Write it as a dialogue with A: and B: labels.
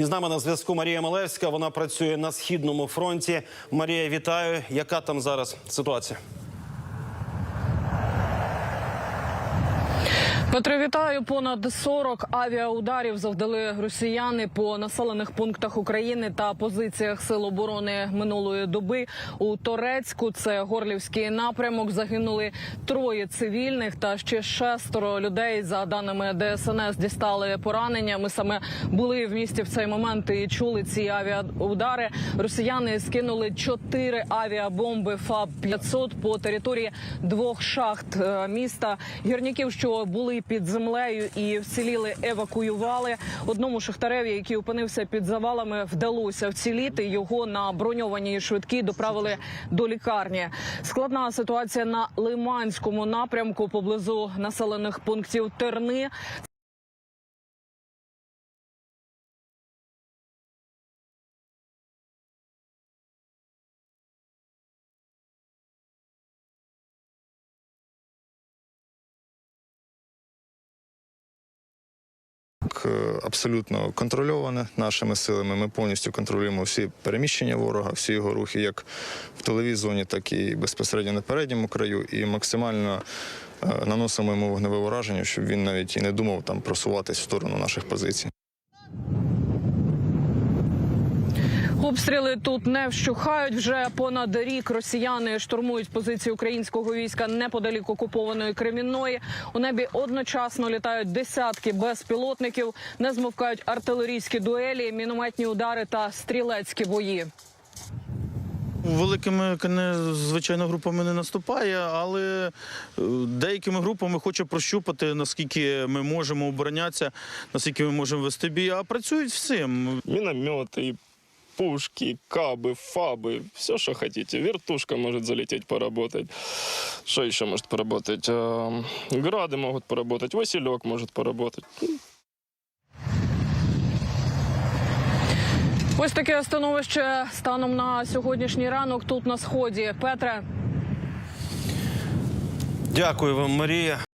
A: І з нами на зв'язку Марія Малевська. Вона працює на східному фронті. Марія, вітаю. Яка там зараз ситуація?
B: Петро, вітаю. Понад 40 авіаударів завдали росіяни по населених пунктах України та позиціях сил оборони минулої доби. У Торецьку це горлівський напрямок. Загинули троє цивільних та ще шестеро людей. За даними ДСНС, дістали поранення. Ми саме були в місті в цей момент і чули ці авіаудари. Росіяни скинули чотири авіабомби ФАБ 500 по території двох шахт е, міста. Гірників, що були під землею і вціліли, евакуювали. Одному шахтареві, який опинився під завалами, вдалося вціліти. Його на броньованій швидкій доправили до лікарні. Складна ситуація на Лиманському напрямку поблизу населених пунктів Терни.
C: Абсолютно контрольоване нашими силами. Ми повністю контролюємо всі переміщення ворога, всі його рухи, як в тиловій зоні, так і безпосередньо на передньому краю, і максимально е, наносимо йому вогневе ураження, щоб він навіть і не думав там просуватись в сторону наших позицій.
B: Обстріли тут не вщухають. Вже понад рік росіяни штурмують позиції українського війська неподалік окупованої Кремінної. У небі одночасно літають десятки безпілотників, не змовкають артилерійські дуелі, мінометні удари та стрілецькі бої.
D: Великими звичайно, групами не наступає, але е, деякими групами хоче прощупати, наскільки ми можемо оборонятися, наскільки ми можемо вести бій. А працюють всім.
E: минометы, пушки, кабы, фабы, все, что хотите. Вертушка может залететь, поработать. Что еще может поработать? А, Грады могут поработать, Василек может поработать.
B: Ось таке становище станом на сьогоднішній ранок тут на сході. Петре.
A: Дякую вам, Марія.